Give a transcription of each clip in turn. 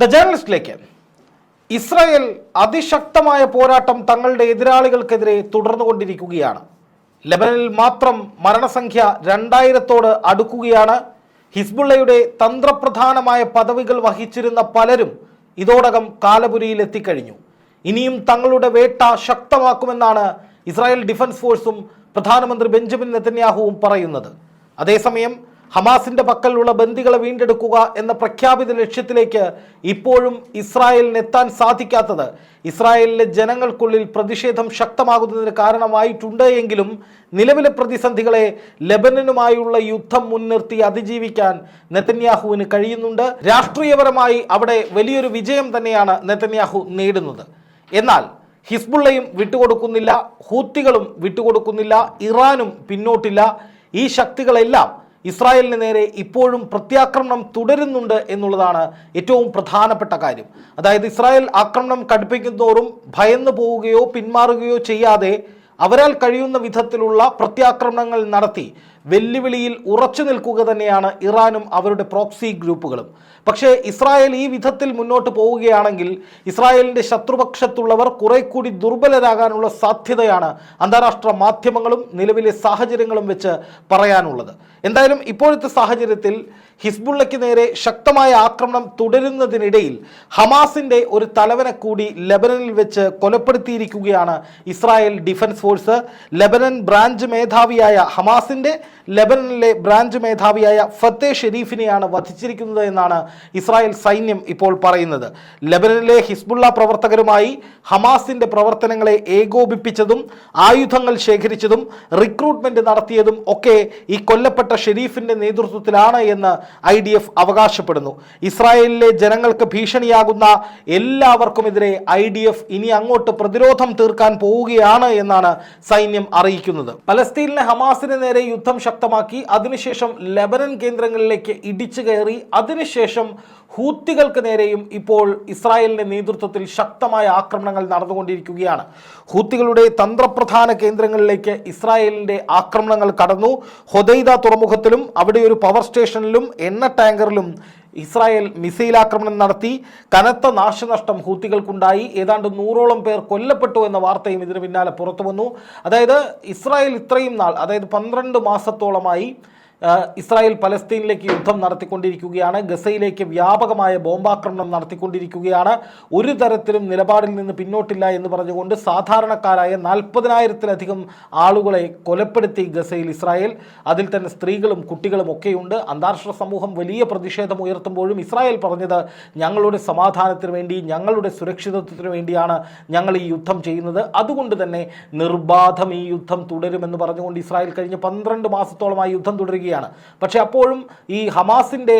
The ജേർണലിസ്റ്റിലേക്ക് Israel അതിശക്തമായ പോരാട്ടം തങ്ങളുടെ എതിരാളികൾക്കെതിരെ തുടർന്നുകൊണ്ടിരിക്കുകയാണ്. ലെബനനിൽ മാത്രം മരണസംഖ്യ രണ്ടായിരത്തോട് അടുക്കുകയാണ്. ഹിസ്ബുള്ളയുടെ തന്ത്രപ്രധാനമായ പദവികൾ വഹിച്ചിരുന്ന പലരും ഇതോടകം കാലപുരിയിൽ എത്തിക്കഴിഞ്ഞു. ഇനിയും തങ്ങളുടെ വേട്ട ശക്തമാക്കുമെന്നാണ് ഇസ്രായേൽ ഡിഫൻസ് ഫോഴ്സും പ്രധാനമന്ത്രി ബെഞ്ചമിൻ നെതന്യാഹുവും പറയുന്നത്. അതേസമയം ഹമാസിന്റെ പക്കലുള്ള ബന്ദികളെ വീണ്ടെടുക്കുക എന്ന പ്രഖ്യാപിത ലക്ഷ്യത്തിലേക്ക് ഇപ്പോഴും ഇസ്രായേലിന് എത്താൻ സാധിക്കാത്തത്. ഇസ്രായേലിലെ ജനങ്ങൾക്കുള്ളിൽ പ്രതിഷേധം ശക്തമാകുന്നതിന് കാരണമായിട്ടുണ്ട് എങ്കിലും നിലവിലെ പ്രതിസന്ധികളെ ലബനനുമായുള്ള യുദ്ധം മുൻനിർത്തി അതിജീവിക്കാൻ നെതന്യാഹുവിന് കഴിയുന്നുണ്ട്. രാഷ്ട്രീയപരമായി അവിടെ വലിയൊരു വിജയം തന്നെയാണ് നെതന്യാഹു നേടുന്നത്. എന്നാൽ ഹിസ്ബുള്ളയും വിട്ടുകൊടുക്കുന്നില്ല ഹൂത്തികളും വിട്ടുകൊടുക്കുന്നില്ല ഇറാനും പിന്നോട്ടില്ല. ഈ ശക്തികളെല്ലാം ഇസ്രായേലിന് നേരെ ഇപ്പോഴും പ്രത്യാക്രമണം തുടരുന്നുണ്ട് എന്നുള്ളതാണ് ഏറ്റവും പ്രധാനപ്പെട്ട കാര്യം. അതായത് ഇസ്രായേൽ ആക്രമണം കടുപ്പിക്കുന്നതോറും ഭയന്നു പോവുകയോ പിന്മാറുകയോ ചെയ്യാതെ അവരാൽ കഴിയുന്ന വിധത്തിലുള്ള പ്രത്യാക്രമണങ്ങൾ നടത്തി വെല്ലുവിളിയിൽ ഉറച്ചു നിൽക്കുക തന്നെയാണ് ഇറാനും അവരുടെ പ്രോക്സി ഗ്രൂപ്പുകളും. പക്ഷേ ഇസ്രായേൽ ഈ വിധത്തിൽ മുന്നോട്ട് പോവുകയാണെങ്കിൽ ഇസ്രായേലിന്റെ ശത്രുപക്ഷത്തുള്ളവർ കുറെ കൂടി ദുർബലരാകാനുള്ള സാധ്യതയാണ് അന്താരാഷ്ട്ര മാധ്യമങ്ങളും നിലവിലെ സാഹചര്യങ്ങളും വെച്ച് പറയാനുള്ളത്. എന്തായാലും ഇപ്പോഴത്തെ സാഹചര്യത്തിൽ ഹിസ്ബുള്ളയ്ക്ക് നേരെ ശക്തമായ ആക്രമണം തുടരുന്നതിനിടയിൽ ഹമാസിന്റെ ഒരു തലവനെ കൂടി ലബനനിൽ വെച്ച് കൊലപ്പെടുത്തിയിരിക്കുകയാണ് Israel defence force. Lebanon branch മേധാവിയായ ഹമാസിന്റെ ലെബനനിലെ ബ്രാഞ്ച് മേധാവിയായ ഫത്തേ ഷെരീഫിനെയാണ് വധിച്ചിരിക്കുന്നത് എന്നാണ് ഇസ്രായേൽ സൈന്യം ഇപ്പോൾ പറയുന്നത്. ലെബനനിലെ ഹിസ്ബുള്ള പ്രവർത്തകരുമായി ഹമാസിന്റെ പ്രവർത്തനങ്ങളെ ഏകോപിപ്പിച്ചതും ആയുധങ്ങൾ ശേഖരിച്ചതും റിക്രൂട്ട്മെന്റ് നടത്തിയതും ഒക്കെ ഈ കൊല്ലപ്പെട്ട ഷെരീഫിന്റെ നേതൃത്വത്തിലാണ് എന്ന് ഐ ഡി എഫ് അവകാശപ്പെടുന്നു. ഇസ്രായേലിലെ ജനങ്ങൾക്ക് ഭീഷണിയാകുന്ന എല്ലാവർക്കുമെതിരെ ഐ ഡി എഫ് ഇനി അങ്ങോട്ട് പ്രതിരോധം തീർക്കാൻ പോവുകയാണ് എന്നാണ് സൈന്യം അറിയിക്കുന്നത്. പലസ്തീനിലെ ഹമാസിന് നേരെ യുദ്ധം ശക്തമാക്കി. അതിനുശേഷം ലെബനൻ കേന്ദ്രങ്ങളിലേക്ക് ഇടിച്ചു കയറി. അതിനുശേഷം ഹൂത്തികൾക്ക് നേരെയും ഇപ്പോൾ ഇസ്രായേലിന്റെ നേതൃത്വത്തിൽ ശക്തമായ ആക്രമണങ്ങൾ നടന്നുകൊണ്ടിരിക്കുകയാണ്. ഹൂത്തികളുടെ തന്ത്രപ്രധാന കേന്ദ്രങ്ങളിലേക്ക് ഇസ്രായേലിന്റെ ആക്രമണങ്ങൾ കടന്നു. ഹൊദൈദ തുറമുഖത്തിലും അവിടെ ഒരു പവർ സ്റ്റേഷനിലും എണ്ണ ടാങ്കറിലും ഇസ്രായേൽ മിസൈൽ ആക്രമണം നടത്തി കനത്ത നാശനഷ്ടം ഹൂത്തികൾക്കുണ്ടായി. ഏതാണ്ട് നൂറോളം പേർ കൊല്ലപ്പെട്ടു എന്ന വാർത്തയും ഇതിന് പിന്നാലെ പുറത്തു വന്നു അതായത് ഇസ്രായേൽ ഇത്രയും നാൾ അതായത് പന്ത്രണ്ട് മാസത്തോളമായി ഇസ്രായേൽ പലസ്തീനിലേക്ക് യുദ്ധം നടത്തിക്കൊണ്ടിരിക്കുകയാണ്. ഗസയിലേക്ക് വ്യാപകമായ ബോംബാക്രമണം നടത്തിക്കൊണ്ടിരിക്കുകയാണ്. ഒരു തരത്തിലും നിലപാടിൽ നിന്ന് പിന്നോട്ടില്ല എന്ന് പറഞ്ഞുകൊണ്ട് സാധാരണക്കാരായ നാൽപ്പതിനായിരത്തിലധികം ആളുകളെ കൊലപ്പെടുത്തി ഗസയിൽ ഇസ്രായേൽ. അതിൽ തന്നെ സ്ത്രീകളും കുട്ടികളും ഒക്കെയുണ്ട്. അന്താരാഷ്ട്ര സമൂഹം വലിയ പ്രതിഷേധം ഉയർത്തുമ്പോഴും ഇസ്രായേൽ പറഞ്ഞത് ഞങ്ങളുടെ സമാധാനത്തിന് വേണ്ടി ഞങ്ങളുടെ സുരക്ഷിതത്വത്തിന് വേണ്ടിയാണ് ഞങ്ങൾ ഈ യുദ്ധം ചെയ്യുന്നത്. അതുകൊണ്ട് തന്നെ നിർബാധം ഈ യുദ്ധം തുടരുമെന്ന് പറഞ്ഞുകൊണ്ട് ഇസ്രായേൽ കഴിഞ്ഞ പന്ത്രണ്ട് മാസത്തോളമായി യുദ്ധം തുടരുകയാണ്. പക്ഷേ അപ്പോഴും ഈ ഹമാസിന്റെ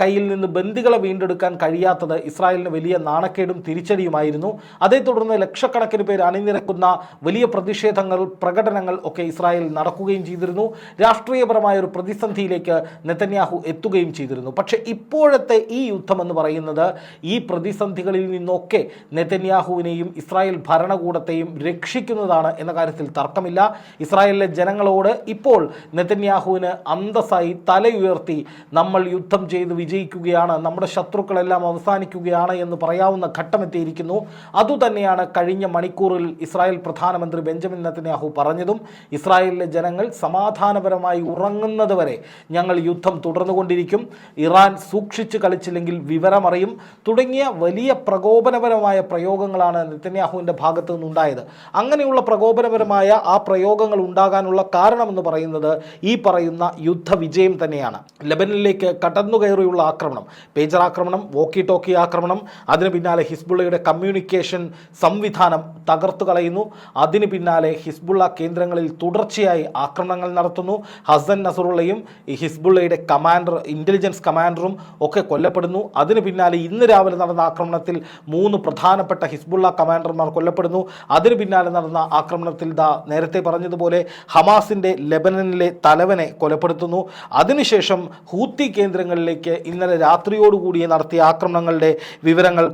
കയ്യിൽ നിന്ന് ബന്ദികളെ വീണ്ടെടുക്കാൻ കഴിയാത്തത് ഇസ്രായേലിന് വലിയ നാണക്കേടും തിരിച്ചടിയുമായിരുന്നു. അതേ തുടർന്ന് ലക്ഷക്കണക്കിന് പേര് അണിനിരക്കുന്ന വലിയ പ്രതിഷേധങ്ങൾ പ്രകടനങ്ങൾ ഒക്കെ ഇസ്രായേൽ നടക്കുകയും ചെയ്തിരുന്നു. രാഷ്ട്രീയപരമായ ഒരു പ്രതിസന്ധിയിലേക്ക് നെതന്യാഹു എത്തുകയും ചെയ്തിരുന്നു. പക്ഷേ ഇപ്പോഴത്തെ ഈ യുദ്ധം എന്ന് പറയുന്നത് ഈ പ്രതിസന്ധികളിൽ നിന്നൊക്കെ നെതന്യാഹുവിനെയും ഇസ്രായേൽ ഭരണകൂടത്തെയും രക്ഷിക്കുന്നതാണ് എന്ന കാര്യത്തിൽ തർക്കമില്ല. ഇസ്രായേലിലെ ജനങ്ങളോട് ഇപ്പോൾ നെതന്യാഹുവിന് അന്തസ്സായി തലയുയർത്തി നമ്മൾ യുദ്ധം ചെയ്ത് വിജയിക്കുകയാണ് നമ്മുടെ ശത്രുക്കളെല്ലാം അവസാനിക്കുകയാണ് എന്ന് പറയാവുന്ന ഘട്ടമെത്തിയിരിക്കുന്നു. അതുതന്നെയാണ് കഴിഞ്ഞ മണിക്കൂറിൽ ഇസ്രായേൽ പ്രധാനമന്ത്രി ബെഞ്ചമിൻ നെതന്യാഹു പറഞ്ഞതും. ഇസ്രായേലിലെ ജനങ്ങൾ സമാധാനപരമായി ഉറങ്ങുന്നത് വരെ ഞങ്ങൾ യുദ്ധം തുടർന്നുകൊണ്ടിരിക്കും. ഇറാൻ സൂക്ഷിച്ചു കളിച്ചില്ലെങ്കിൽ വിവരമറിയും. തുടങ്ങിയ വലിയ പ്രകോപനപരമായ പ്രയോഗങ്ങളാണ് നെത്തന്യാഹുവിന്റെ ഭാഗത്തു നിന്നുണ്ടായത്. അങ്ങനെയുള്ള പ്രകോപനപരമായ ആ പ്രയോഗങ്ങൾ ഉണ്ടാകാനുള്ള കാരണമെന്ന് പറയുന്നത് ഈ പറയുന്ന യുദ്ധവിജയം തന്നെയാണ്. ലബനിലേക്ക് കടന്നുകയറിയുള്ള ആക്രമണം പേജർ ആക്രമണം വോക്കി ടോക്കി ആക്രമണം അതിന് പിന്നാലെ ഹിസ്ബുള്ളയുടെ കമ്മ്യൂണിക്കേഷൻ സംവിധാനം തകർത്തു കളയുന്നു. അതിന് പിന്നാലെ ഹിസ്ബുള്ള കേന്ദ്രങ്ങളിൽ തുടർച്ചയായി ആക്രമണങ്ങൾ നടത്തുന്നു. ഹസൻ നസറുള്ളയും ഈ ഹിസ്ബുള്ളയുടെ കമാൻഡർ ഇന്റലിജൻസ് കമാൻഡറും ഒക്കെ കൊല്ലപ്പെടുന്നു. അതിന് പിന്നാലെ ഇന്ന് രാവിലെ നടന്ന ആക്രമണത്തിൽ മൂന്ന് പ്രധാനപ്പെട്ട ഹിസ്ബുള്ള കമാൻഡർമാർ കൊല്ലപ്പെടുന്നു. അതിന് പിന്നാലെ നടന്ന ആക്രമണത്തിൽ ദാ നേരത്തെ പറഞ്ഞതുപോലെ ഹമാസിന്റെ ലെബനനിലെ തലവനെ കൊലപ്പെടുത്തി. കൊലപ്പെടുത്തുന്നു അതിനുശേഷം ഹൂത്തി കേന്ദ്രങ്ങളിലേക്ക് ഇന്നലെ രാത്രിയോടുകൂടി നടത്തിയ ആക്രമണങ്ങളുടെ വിവരങ്ങൾ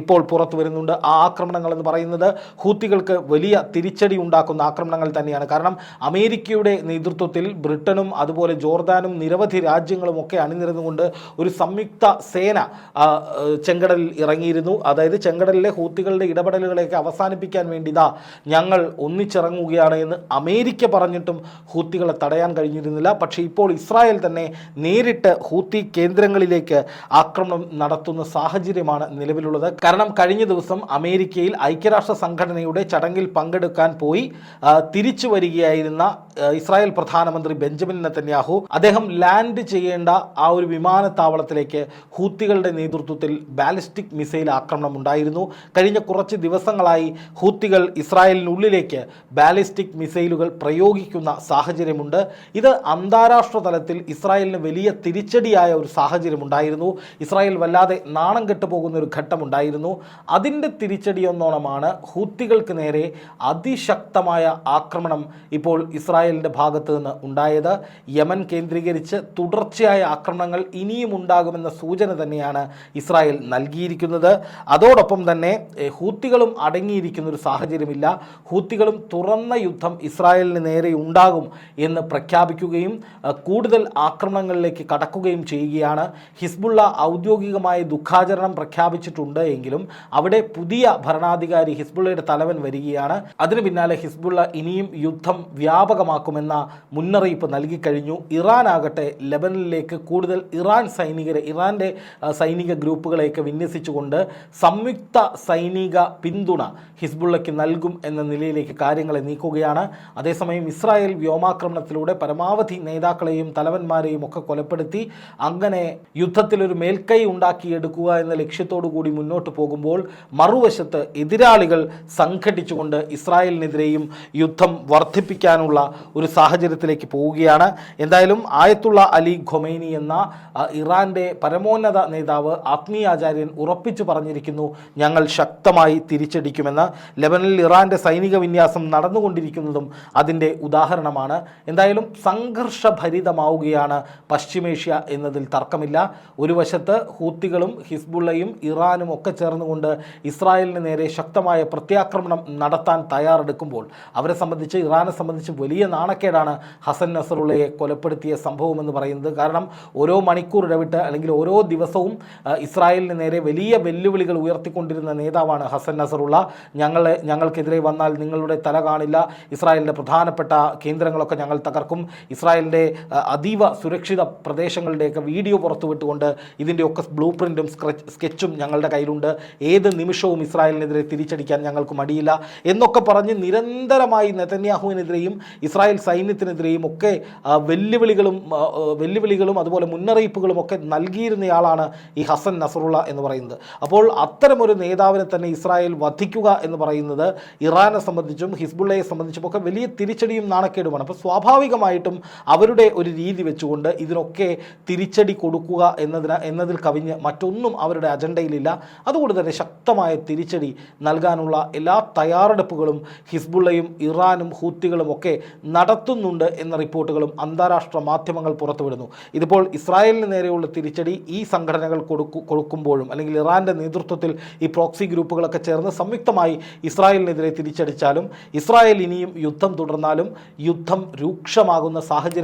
ഇപ്പോൾ പുറത്തു വരുന്നുണ്ട്. ആ ആക്രമണങ്ങൾ എന്ന് പറയുന്നത് ഹൂത്തികൾക്ക് വലിയ തിരിച്ചടി ഉണ്ടാക്കുന്ന ആക്രമണങ്ങൾ തന്നെയാണ്. കാരണം അമേരിക്കയുടെ നേതൃത്വത്തിൽ ബ്രിട്ടനും അതുപോലെ ജോർദാനും നിരവധി രാജ്യങ്ങളും ഒക്കെ അണിനിരന്നുകൊണ്ട് ഒരു സംയുക്ത സേന ചെങ്കടലിൽ ഇറങ്ങിയിരുന്നു. അതായത് ചെങ്കടലിലെ ഹൂത്തികളുടെ ഇടപെടലുകളെയൊക്കെ അവസാനിപ്പിക്കാൻ വേണ്ടി ഇതാ ഞങ്ങൾ ഒന്നിച്ചിറങ്ങുകയാണ് എന്ന് അമേരിക്ക പറഞ്ഞിട്ടും ഹൂത്തികളെ തടയാൻ കഴിഞ്ഞിരുന്നില്ല. പക്ഷേ ഇപ്പോൾ ഇസ്രായേൽ തന്നെ നേരിട്ട് ഹൂത്തി കേന്ദ്രങ്ങളിലേക്ക് ആക്രമണം നടത്തുന്ന സാഹചര്യമാണ് നിലവിലുള്ളത്. കാരണം കഴിഞ്ഞ ദിവസം അമേരിക്കയിൽ ഐക്യരാഷ്ട്ര സംഘടനയുടെ ചടങ്ങിൽ പങ്കെടുക്കാൻ പോയി തിരിച്ചു വരികയായിരുന്ന ഇസ്രായേൽ പ്രധാനമന്ത്രി ബെഞ്ചമിൻ നെത്തന്യാഹു അദ്ദേഹം ലാൻഡ് ചെയ്യേണ്ട ആ ഒരു വിമാനത്താവളത്തിലേക്ക് ഹൂത്തികളുടെ നേതൃത്വത്തിൽ ബാലിസ്റ്റിക് മിസൈൽ ആക്രമണം ഉണ്ടായിരുന്നു. കഴിഞ്ഞ കുറച്ച് ദിവസങ്ങളായി ഹൂത്തികൾ ഇസ്രായേലിനുള്ളിലേക്ക് ബാലിസ്റ്റിക് മിസൈലുകൾ പ്രയോഗിക്കുന്ന സാഹചര്യമുണ്ട്. ഇത് അന്താരാഷ്ട്ര തലത്തിൽ ഇസ്രായേലിന് വലിയ തിരിച്ചടിയായ ഒരു സാഹചര്യം ഉണ്ടായിരുന്നു ഇസ്രായേൽ വല്ലാതെ നാണം കെട്ടുപോകുന്ന ഒരു ഘട്ടമുണ്ടായിരുന്നു. അതിന്റെ തിരിച്ചടിയൊന്നോണമാണ് ഹൂത്തികൾക്ക് നേരെ അതിശക്തമായ ആക്രമണം ഇപ്പോൾ ഇസ്രായേലിന്റെ ഭാഗത്ത് നിന്ന് ഉണ്ടായത്. യമൻ കേന്ദ്രീകരിച്ച് തുടർച്ചയായ ആക്രമണങ്ങൾ ഇനിയും ഉണ്ടാകുമെന്ന സൂചന തന്നെയാണ് ഇസ്രായേൽ നൽകിയിരിക്കുന്നത്. അതോടൊപ്പം തന്നെ ഹൂത്തികളും അടങ്ങിയിരിക്കുന്ന ഒരു സാഹചര്യമില്ല. ഹൂത്തികളും തുറന്ന യുദ്ധം ഇസ്രായേലിന് നേരെ ഉണ്ടാകും എന്ന് പ്രഖ്യാപിക്കുകയും കൂടുതൽ ആക്രമണങ്ങളിലേക്ക് കടക്കുകയും ചെയ്യുകയാണ്. ഹിസ്ബുള്ള ഔദ്യോഗികമായി ദുഃഖാചരണം പ്രഖ്യാപിച്ചിട്ടുണ്ട് എങ്കിലും അവിടെ പുതിയ ഭരണാധികാരി ഹിസ്ബുള്ളയുടെ തലവൻ വരികയാണ്. അതിന് പിന്നാലെ ഹിസ്ബുള്ള ഇനിയും യുദ്ധം വ്യാപകമാക്കുമെന്ന മുന്നറിയിപ്പ് നൽകിക്കഴിഞ്ഞു. ഇറാൻ ആകട്ടെ ലെബനനിലേക്ക് കൂടുതൽ ഇറാൻ സൈനികരെ ഇറാന്റെ സൈനിക ഗ്രൂപ്പുകളെയൊക്കെ വിന്യസിച്ചുകൊണ്ട് സംയുക്ത സൈനിക പിന്തുണ ഹിസ്ബുള്ളയ്ക്ക് നൽകും എന്ന നിലയിലേക്ക് കാര്യങ്ങളെ നീക്കുകയാണ്. അതേസമയം ഇസ്രായേൽ വ്യോമാക്രമണത്തിലൂടെ പരമാവധി നേതാക്കളെയും തലവന്മാരെയും ഒക്കെ കൊലപ്പെടുത്തി അങ്ങനെ യുദ്ധത്തിലൊരു മേൽക്കൈ ഉണ്ടാക്കിയെടുക്കുക എന്ന ലക്ഷ്യത്തോടു കൂടി മുന്നോട്ട് പോകുമ്പോൾ മറുവശത്ത് എതിരാളികൾ സംഘടിച്ചുകൊണ്ട് ഇസ്രായേലിനെതിരെയും യുദ്ധം വർദ്ധിപ്പിക്കാനുള്ള ഒരു സാഹചര്യത്തിലേക്ക് പോവുകയാണ്. എന്തായാലും ആയത്തുള്ള അലി ഖൊമൈനി എന്ന ഇറാന്റെ പരമോന്നത നേതാവ് ആത്മീയാചാര്യൻ ഉറപ്പിച്ചു പറഞ്ഞിരിക്കുന്നു ഞങ്ങൾ ശക്തമായി തിരിച്ചടിക്കുമെന്ന്. ലെബനിൽ ഇറാന്റെ സൈനിക വിന്യാസം നടന്നുകൊണ്ടിരിക്കുന്നതും അതിന്റെ ഉദാഹരണമാണ്. എന്തായാലും സംഘർഷഭരിതമാവുകയാണ് പശ്ചിമേഷ്യ എന്നതിൽ തർക്കമില്ല. ഒരു വശത്ത് ഹൂത്തികളും ഹിസ്ബുള്ളയും ഇറാനും ഒക്കെ ചേർന്നുകൊണ്ട് ഇസ്രായേലിന് നേരെ ശക്തമായ പ്രത്യാക്രമണം നടത്താൻ തയ്യാറെടുക്കുമ്പോൾ അവരെ സംബന്ധിച്ച് ഇറാനെ സംബന്ധിച്ച് വലിയ നാണക്കേടാണ് ഹസൻ നസറുള്ളയെ കൊലപ്പെടുത്തിയ സംഭവം എന്ന് പറയുന്നത്. കാരണം ഓരോ മണിക്കൂർ ഇടവിട്ട് അല്ലെങ്കിൽ ഓരോ ദിവസവും ഇസ്രായേലിന് നേരെ വലിയ വെല്ലുവിളികൾ ഉയർത്തിക്കൊണ്ടിരുന്ന നേതാവാണ് ഹസൻ നസറുള്ള. ഞങ്ങളെ ഞങ്ങൾക്കെതിരെ വന്നാൽ നിങ്ങളുടെ തല കാണില്ല. ഇസ്രായേലിന്റെ പ്രധാനപ്പെട്ട കേന്ദ്രങ്ങളൊക്കെ ഞങ്ങൾ തകർക്കും. ഇസ്രായേലിന്റെ അതീവ സുരക്ഷിത പ്രദേശങ്ങളുടെയൊക്കെ വീഡിയോ പുറത്തുവിട്ടുകൊണ്ട് ഇതിന്റെയൊക്കെ ബ്ലൂ പ്രിന്റും സ്കെച്ചും ഞങ്ങളുടെ കയ്യിലുണ്ട്. ഏത് നിമിഷവും ഇസ്രായേലിനെതിരെ തിരിച്ചടിക്കാൻ ഞങ്ങൾക്ക് മടിയില്ല എന്നൊക്കെ പറഞ്ഞ് നിരന്തരമായി നെതന്യാഹുവിനെതിരെയും ഇസ്രായേൽ സൈന്യത്തിനെതിരെയും ഒക്കെ വെല്ലുവിളികളും വെല്ലുവിളികളും അതുപോലെ മുന്നറിയിപ്പുകളും ഒക്കെ നൽകിയിരുന്നയാളാണ് ഈ ഹസൻ നസറുള്ള എന്ന് പറയുന്നത്. അപ്പോൾ അത്തരമൊരു നേതാവിനെ തന്നെ ഇസ്രായേൽ വധിക്കുക എന്ന് പറയുന്നത് ഇറാനെ സംബന്ധിച്ചും ഹിസ്ബുള്ളയെ സംബന്ധിച്ചും ഒക്കെ വലിയ തിരിച്ചടിയും നാണക്കേടുമാണ്. അപ്പോൾ സ്വാഭാവികമായിട്ടും അവരുടെ ഒരു രീതി വെച്ചുകൊണ്ട് ഇതിനൊക്കെ തിരിച്ചടി കൊടുക്കുക എന്നതിന് എന്നതിൽ കവിഞ്ഞ് മറ്റൊന്നും അവരുടെ അജണ്ടയിലില്ല. അതുകൊണ്ട് തന്നെ ശക്തമായ തിരിച്ചടി നൽകാനുള്ള എല്ലാ തയ്യാറെടുപ്പുകളും ഹിസ്ബുള്ളയും ഇറാനും ഹൂത്തികളും ഒക്കെ നടത്തുന്നുണ്ട് എന്ന റിപ്പോർട്ടുകളും അന്താരാഷ്ട്ര മാധ്യമങ്ങൾ പുറത്തുവിടുന്നു. ഇതിപ്പോൾ ഇസ്രായേലിന് നേരെയുള്ള തിരിച്ചടി ഈ സംഘടനകൾ കൊടുക്കു കൊടുക്കുമ്പോഴും അല്ലെങ്കിൽ ഇറാന്റെ നേതൃത്വത്തിൽ ഈ പ്രോക്സി ഗ്രൂപ്പുകളൊക്കെ ചേർന്ന് സംയുക്തമായി ഇസ്രായേലിനെതിരെ തിരിച്ചടിച്ചാലും ഇസ്രായേൽ ഇനിയും യുദ്ധം തുടർന്നാലും യുദ്ധം രൂക്ഷമാകുന്ന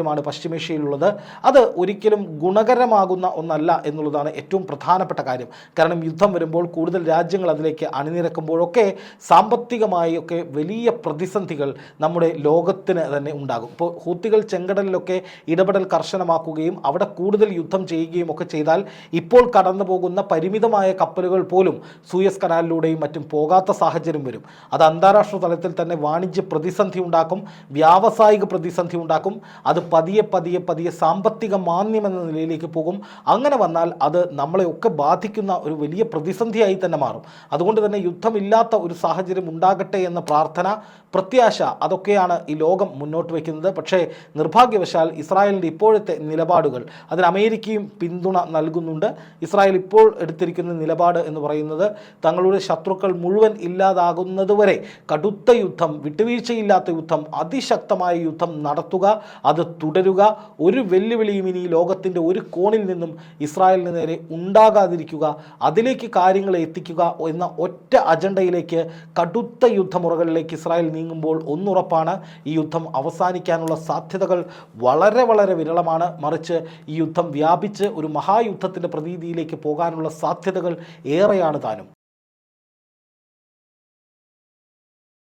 സാഹചര്യമാണ് പശ്ചിമേഷ്യയിലുള്ളത്. അത് ഒരിക്കലും ഗുണകരമാകുന്ന ഒന്നല്ല എന്നുള്ളതാണ് ഏറ്റവും പ്രധാനപ്പെട്ട കാര്യം. കാരണം യുദ്ധം വരുമ്പോൾ കൂടുതൽ രാജ്യങ്ങൾ അതിലേക്ക് അണിനിരക്കുമ്പോഴൊക്കെ സാമ്പത്തികമായി ഒക്കെ വലിയ പ്രതിസന്ധികൾ നമ്മുടെ ലോകത്തിന് തന്നെ ഉണ്ടാകും. ഇപ്പോൾ ഹൂത്തികൾ ചെങ്കടലിലൊക്കെ ഇടപെടൽ കർശനമാക്കുകയും അവിടെ കൂടുതൽ യുദ്ധം ചെയ്യുകയും ഒക്കെ ചെയ്താൽ ഇപ്പോൾ കടന്നു പോകുന്ന പരിമിതമായ കപ്പലുകൾ പോലും സൂയസ് കനാലിലൂടെയും മറ്റും പോകാത്ത സാഹചര്യം വരും. അത് അന്താരാഷ്ട്ര തലത്തിൽ തന്നെ വാണിജ്യ പ്രതിസന്ധി ഉണ്ടാക്കും വ്യാവസായിക പ്രതിസന്ധി ഉണ്ടാക്കും അത് പതിയെ പതിയെ പതിയെ സാമ്പത്തിക മാന്യം എന്ന നിലയിലേക്ക് പോകും. അങ്ങനെ വന്നാൽ അത് നമ്മളെ ഒക്കെ ബാധിക്കുന്ന ഒരു വലിയ പ്രതിസന്ധിയായി തന്നെ മാറും. അതുകൊണ്ട് തന്നെ യുദ്ധമില്ലാത്ത ഒരു സാഹചര്യം ഉണ്ടാകട്ടെ എന്ന പ്രാർത്ഥന പ്രത്യാശ അതൊക്കെയാണ് ഈ ലോകം മുന്നോട്ട് വയ്ക്കുന്നത്. പക്ഷേ നിർഭാഗ്യവശാൽ ഇസ്രായേലിന്റെ ഇപ്പോഴത്തെ നിലപാടുകൾ അതിന് അമേരിക്കയും പിന്തുണ നൽകുന്നുണ്ട്. ഇസ്രായേൽ ഇപ്പോൾ എടുത്തിരിക്കുന്ന നിലപാട് എന്ന് പറയുന്നത് തങ്ങളുടെ ശത്രുക്കൾ മുഴുവൻ ഇല്ലാതാകുന്നതുവരെ കടുത്ത യുദ്ധം വിട്ടുവീഴ്ചയില്ലാത്ത യുദ്ധം അതിശക്തമായ യുദ്ധം നടത്തുക അത് തുടരുക. ഒരു വെല്ലുവിളിയും ഇനി ലോകത്തിന്റെ ഒരു കോണിൽ നിന്നും ഇസ്രായേലിന് നേരെ ഉണ്ടാകാതിരിക്കുക. അതിലേക്ക് കാര്യങ്ങൾ എത്തിക്കുക എന്ന ഒറ്റ അജണ്ടയിലേക്ക് കടുത്ത യുദ്ധമുറകളിലേക്ക് ഇസ്രായേൽ നീങ്ങുമ്പോൾ ഒന്നുറപ്പാണ് ഈ യുദ്ധം അവസാനിക്കാനുള്ള സാധ്യതകൾ വളരെ വളരെ വിരളമാണ്. മറിച്ച് ഈ യുദ്ധം വ്യാപിച്ച് ഒരു മഹായുദ്ധത്തിന്റെ പ്രതീതിയിലേക്ക് പോകാനുള്ള സാധ്യതകൾ ഏറെയാണ് താനും.